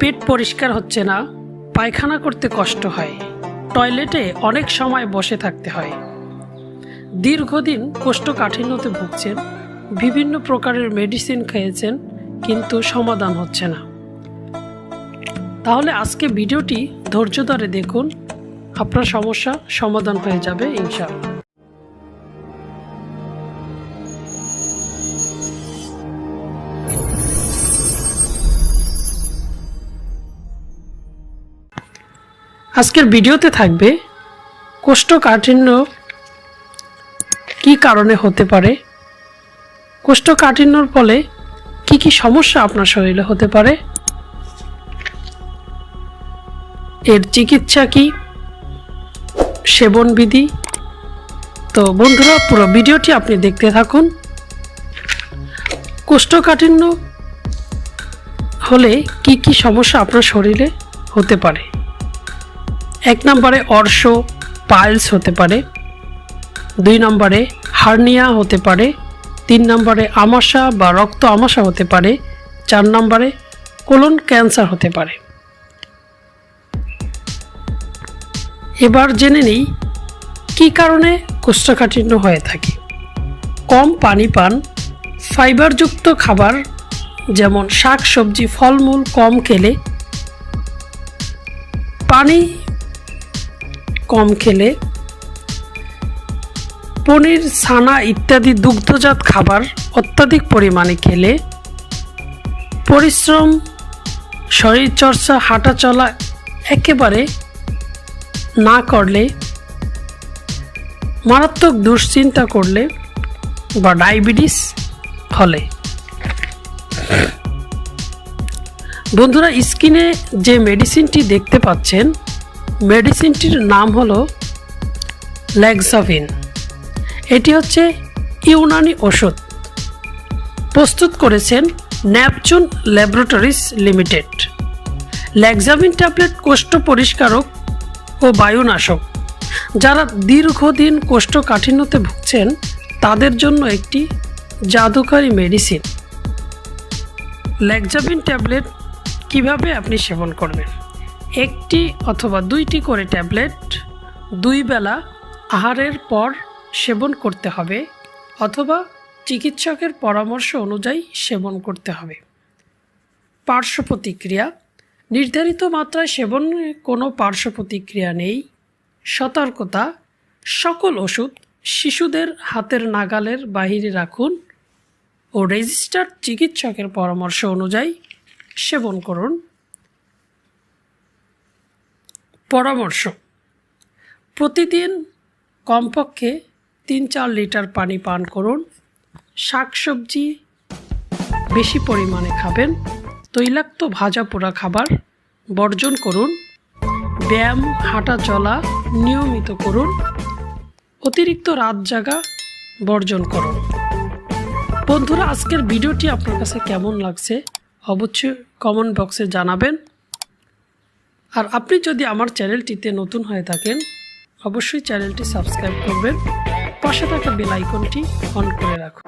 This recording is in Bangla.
পেট পরিষ্কার হচ্ছে না, পায়খানা করতে কষ্ট হয়, টয়লেটে অনেক সময় বসে থাকতে হয়। দীর্ঘদিন কোষ্ঠকাঠিন্যতে ভুগছেন, বিভিন্ন প্রকারের মেডিসিন খেয়েছেন, কিন্তু সমাধান হচ্ছে না। তাহলে আজকে ভিডিওটি ধৈর্য ধরে দেখুন, আপনার সমস্যা সমাধান হয়ে যাবে ইনশাআল্লাহ। আজকের ভিডিওতে থাকবে কোষ্ঠকাঠিন্য কি কারণে হতে পারে? কোষ্ঠকাঠিন্যর ফলে কি কি সমস্যা আপনার শরীরে হতে পারে? এর চিকিৎসা কি? সেবন বিধি? তো বন্ধুরা, পুরো ভিডিওটি আপনি দেখতে থাকুন। কোষ্ঠকাঠিন্য হলে কি কি সমস্যা আপনার শরীরে হতে পারে? এক নম্বরে অর্শ পাইলস হতে পারে, দুই নম্বরে হার্নিয়া হতে পারে, তিন নম্বরে আমাশা বা রক্ত আমাশা হতে পারে, চার নম্বরে কোলন ক্যান্সার হতে পারে। এবার জেনে নিই, কী কারণে কোষ্ঠকাঠিন্য হয়ে থাকে? কম পানি পান, ফাইবারযুক্ত খাবার, যেমন শাক সবজি ফলমূল কম খেলে পানি কম খেলে। পনির, ছানা ইত্যাদি দুগ্ধজাত খাবার অত্যাধিক পরিমাণে খেলে। পরিশ্রম, শরীরচর্চা হাঁটা চলা একেবারে না করলে, মারাত্মক দুশ্চিন্তা করলে বা ডায়াবেটিস হলে। বন্ধুরা, স্কিনে যে মেডিসিনটি দেখতে পাচ্ছেন মেডিসিনটির নাম হলো ল্যাক্সাভিন। এটি হচ্ছে ইউনানি ওষুধ। প্রস্তুত করেছেন Neptune laboratories limited. Laxavin tablet কোষ্ঠ পরিষ্কারক ও বায়ুনাশক। যারা দীর্ঘদিন কোষ্ঠকাঠিন্যতে ভুগছেন, তাদের জন্য একটি জাদুকারী মেডিসিন। ল্যাক্সাভিন ট্যাবলেট কীভাবে আপনি সেবন করবেন? একটি অথবা দুইটি করে ট্যাবলেট দুই বেলা আহারের পর সেবন করতে হবে অথবা চিকিৎসকের পরামর্শ অনুযায়ী সেবন করতে হবে। পার্শ্ব প্রতিক্রিয়া। নির্ধারিত মাত্রায় সেবনে কোনো পার্শ্ব প্রতিক্রিয়া নেই। সতর্কতা। সকল ওষুধ শিশুদের হাতের নাগালের বাহিরে রাখুন ও রেজিস্টার্ড চিকিৎসকের পরামর্শ অনুযায়ী সেবন করুন। পরামর্শ। প্রতিদিন কমপক্ষে তিন চার লিটার পানি পান করুন। শাকসবজি বেশি পরিমাণে খাবেন। তৈলাক্ত ভাজা পোড়া খাবার বর্জন করুন। ব্যায়াম, হাঁটা চলা নিয়মিত করুন। অতিরিক্ত রাত জাগা বর্জন করুন। বন্ধুরা, আজকের ভিডিওটি আপনার কাছে কেমন লাগছে অবশ্যই কমেন্ট বক্সে জানাবেন। আর আপনি যদি আমার চ্যানেলটিতে নতুন হয়ে থাকেন, অবশ্যই চ্যানেলটি সাবস্ক্রাইব করবেন। পাশে থাকা বেল আইকনটি অন করে রাখুন।